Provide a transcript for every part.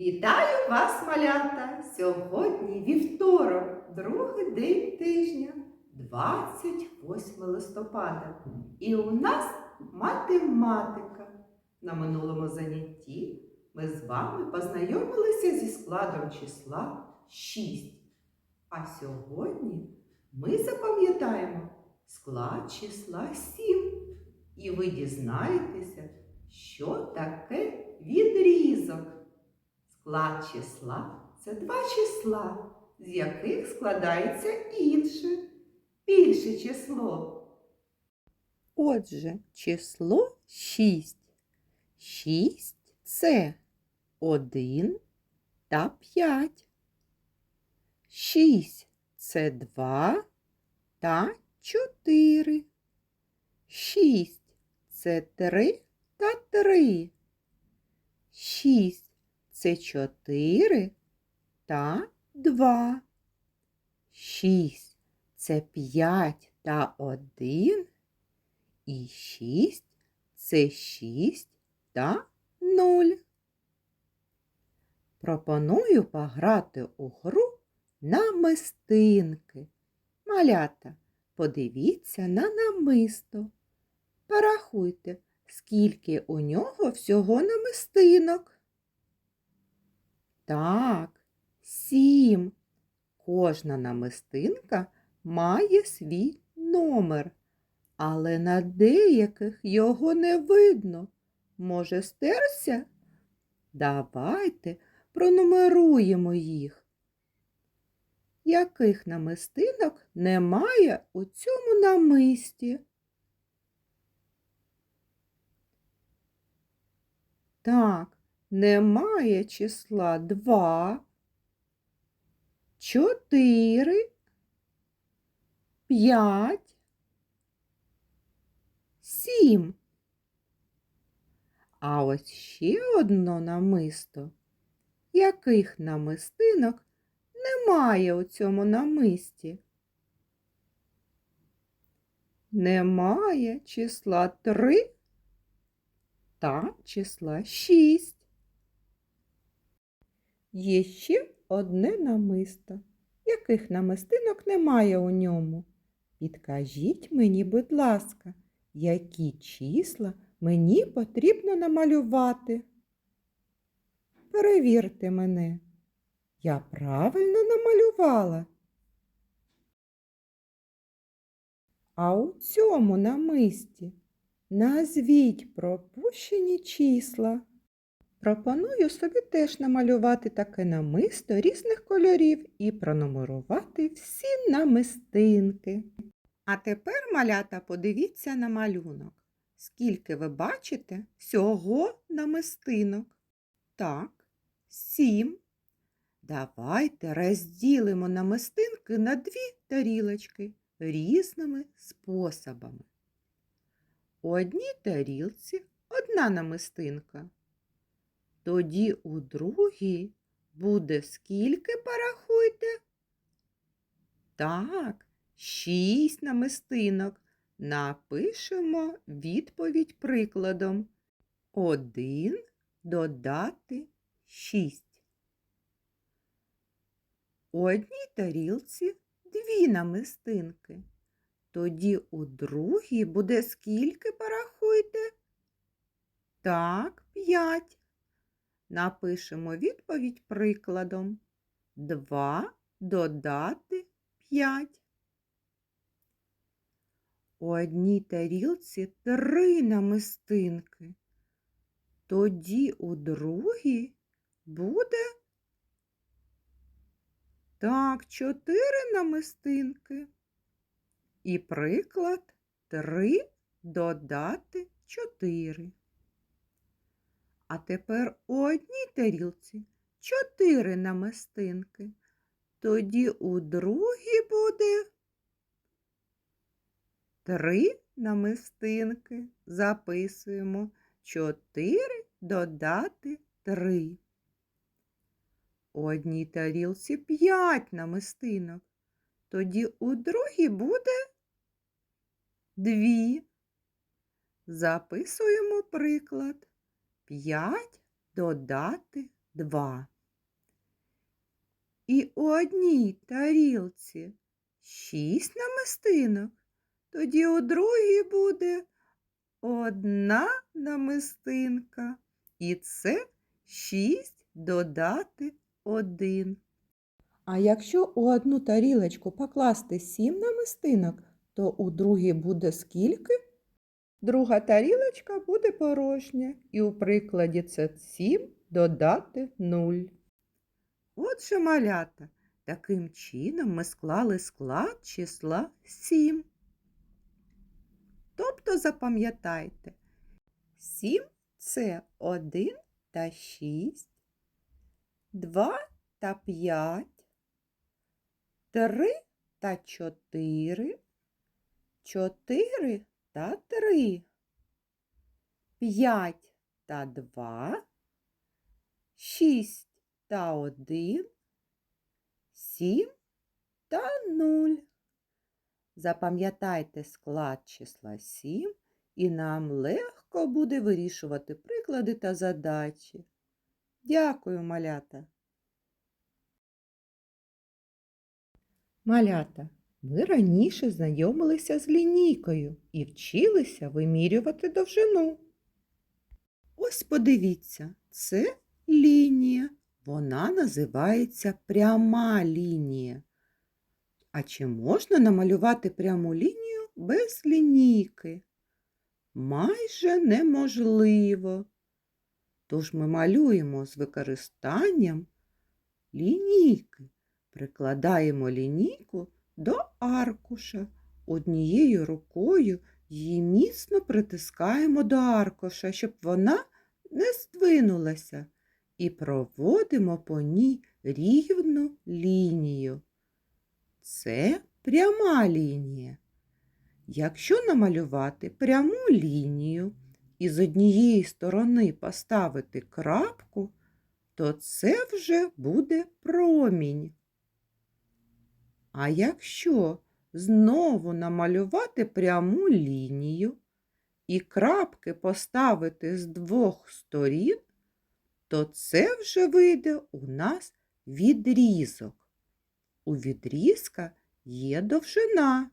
Вітаю вас, малята! Сьогодні вівторок, другий день тижня, 28 листопада. І у нас математика. На минулому занятті ми з вами познайомилися зі складом числа 6. А сьогодні ми запам'ятаємо склад числа 7. І ви дізнаєтеся, що таке відрізок. Склад числа це два числа, з яких складається інше, більше число. Отже, число 6. 6 це 1 та 5. 6 це 2 та 4. 6 це 3 та 3. 6 це 4 та 2. 6 це 5 та 1. І 6 це 6 та 0. Пропоную пограти у гру на мистинки. Малята, подивіться на намисто. Порахуйте, скільки у нього всього намистинок. Так, сім. Кожна намистинка має свій номер, але на деяких його не видно. Може, стерся? Давайте пронумеруємо їх. Яких намистинок немає у цьому намисті? Так, немає числа 2, 4, 5, 7. А ось ще одно намисто. Яких намистинок немає у цьому намисті? Немає числа 3 та числа 6. Є ще одне намисто. Яких намистинок немає у ньому? Підкажіть мені, будь ласка, які числа мені потрібно намалювати? Перевірте мене. Я правильно намалювала. А у цьому намисті назвіть пропущені числа. Пропоную собі теж намалювати таке намисто різних кольорів і пронумерувати всі намистинки. А тепер, малята, подивіться на малюнок. Скільки ви бачите всього намистинок? Так, сім. Давайте розділимо намистинки на дві тарілочки різними способами. У одній тарілці одна намистинка. Тоді у другій буде скільки порахуйте? Так, шість намистинок. Напишемо відповідь прикладом. Один додати шість. У одній тарілці дві намистинки. Тоді у другій буде скільки порахуйте? Так, п'ять. Напишемо відповідь прикладом. Два додати п'ять. У одній тарілці три намистинки. Тоді у другій буде так, чотири намистинки. І приклад три додати чотири. А тепер у одній тарілці чотири намистинки. Тоді у другій буде три намистинки. Записуємо чотири додати три. У одній тарілці п'ять намистинок. Тоді у другій буде дві. Записуємо приклад. 5 додати два. І у одній тарілці шість намистинок, тоді у другій буде одна намистинка. І це шість додати один. А якщо у одну тарілочку покласти сім намистинок, то у другій буде скільки? Друга тарілочка буде порожня, і у прикладі це 7 додати 0. Отже, малята, таким чином ми склали склад числа 7. Тобто запам'ятайте, 7 це 1 та 6, 2 та 5, 3 та 4, 4 та 3, 5 та 2, 6 та 1, 7 та 0. Запам'ятайте склад числа 7, і нам легко буде вирішувати приклади та задачі. Дякую, малята. Малята, ми раніше знайомилися з лінійкою і вчилися вимірювати довжину. Ось подивіться, це лінія. Вона називається пряма лінія. А чи можна намалювати пряму лінію без лінійки? Майже неможливо. Тож ми малюємо з використанням лінійки. Прикладаємо лінійку до аркуша. Однією рукою її міцно притискаємо до аркуша, щоб вона не здвинулася, і проводимо по ній рівну лінію. Це пряма лінія. Якщо намалювати пряму лінію і з однієї сторони поставити крапку, то це вже буде промінь. А якщо знову намалювати пряму лінію і крапки поставити з двох сторін, то це вже вийде у нас відрізок. У відрізка є довжина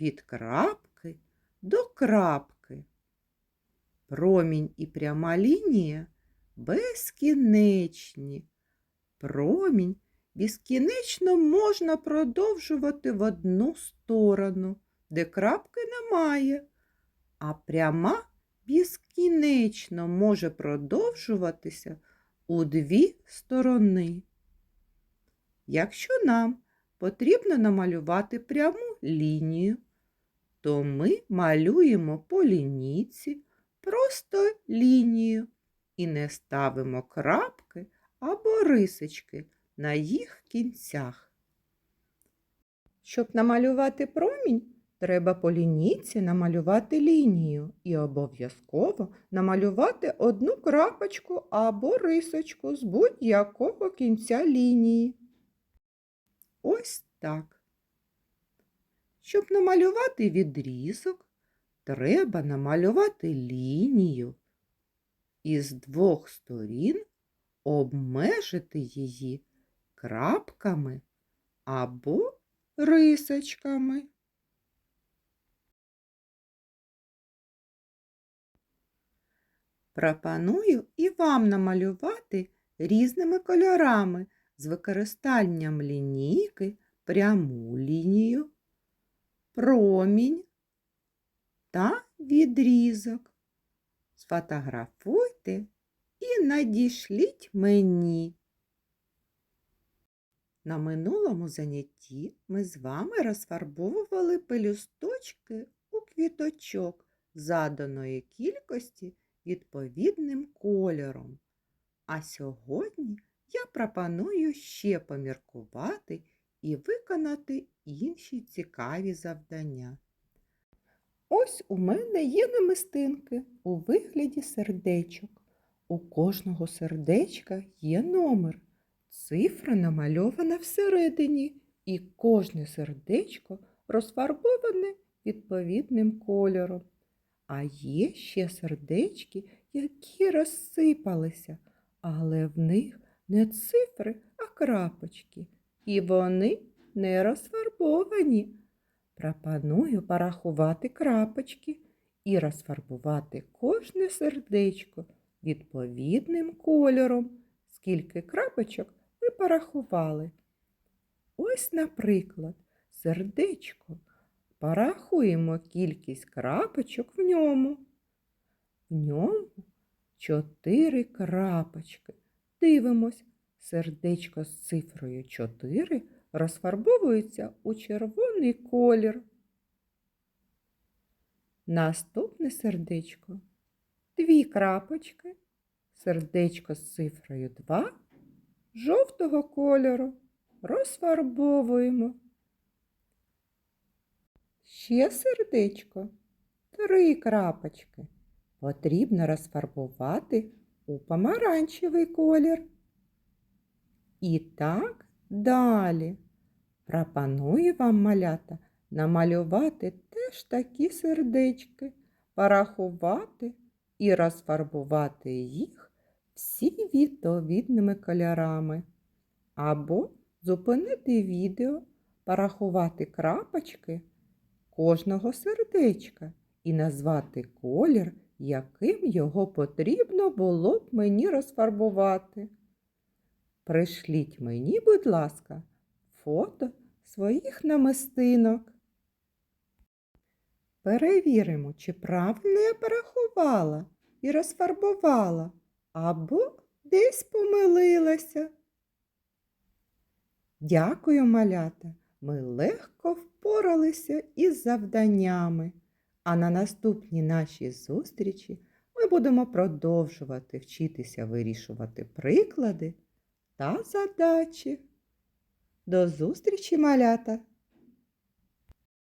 від крапки до крапки. Промінь і пряма лінія безкінечні. Промінь безкінечно можна продовжувати в одну сторону, де крапки немає, а пряма безкінечно може продовжуватися у дві сторони. Якщо нам потрібно намалювати пряму лінію, то ми малюємо по лінійці просто лінію і не ставимо крапки або рисочки на їх кінцях. Щоб намалювати промінь, треба по лінійці намалювати лінію і обов'язково намалювати одну крапочку або рисочку з будь-якого кінця лінії. Ось так. Щоб намалювати відрізок, треба намалювати лінію і з двох сторін обмежити її крапками або рисочками. Пропоную і вам намалювати різними кольорами з використанням лінійки пряму лінію, промінь та відрізок. Сфотографуйте і надішліть мені. На минулому занятті ми з вами розфарбовували пелюсточки у квіточок заданої кількості відповідним кольором. А сьогодні я пропоную ще поміркувати і виконати інші цікаві завдання. Ось у мене є намистинки у вигляді сердечок. У кожного сердечка є номер. Цифра намальована всередині, і кожне сердечко розфарбоване відповідним кольором. А є ще сердечки, які розсипалися, але в них не цифри, а крапочки, і вони не розфарбовані. Пропоную порахувати крапочки і розфарбувати кожне сердечко відповідним кольором. Скільки крапочок ви порахували? Ось, наприклад, сердечко. Порахуємо кількість крапочок в ньому. В ньому чотири крапочки. Дивимось, сердечко з цифрою 4 розфарбовується у червоний колір. Наступне сердечко. Дві крапочки. Сердечко з цифрою 2 жовтого кольору. Розфарбовуємо. Ще сердечко. Три крапочки. Потрібно розфарбувати у помаранчевий колір. І так далі. Пропоную вам, малята, намалювати теж такі сердечки, порахувати і розфарбувати їх всі відповідними кольорами. Або зупинити відео, порахувати крапочки кожного сердечка і назвати колір, яким його потрібно було б мені розфарбувати. Пришліть мені, будь ласка, фото своїх намистинок. Перевіримо, чи правильно я порахувала і розфарбувала, або десь помилилася. Дякую, малята. Ми легко впоралися із завданнями. А на наступній нашій зустрічі ми будемо продовжувати вчитися вирішувати приклади та задачі. До зустрічі, малята!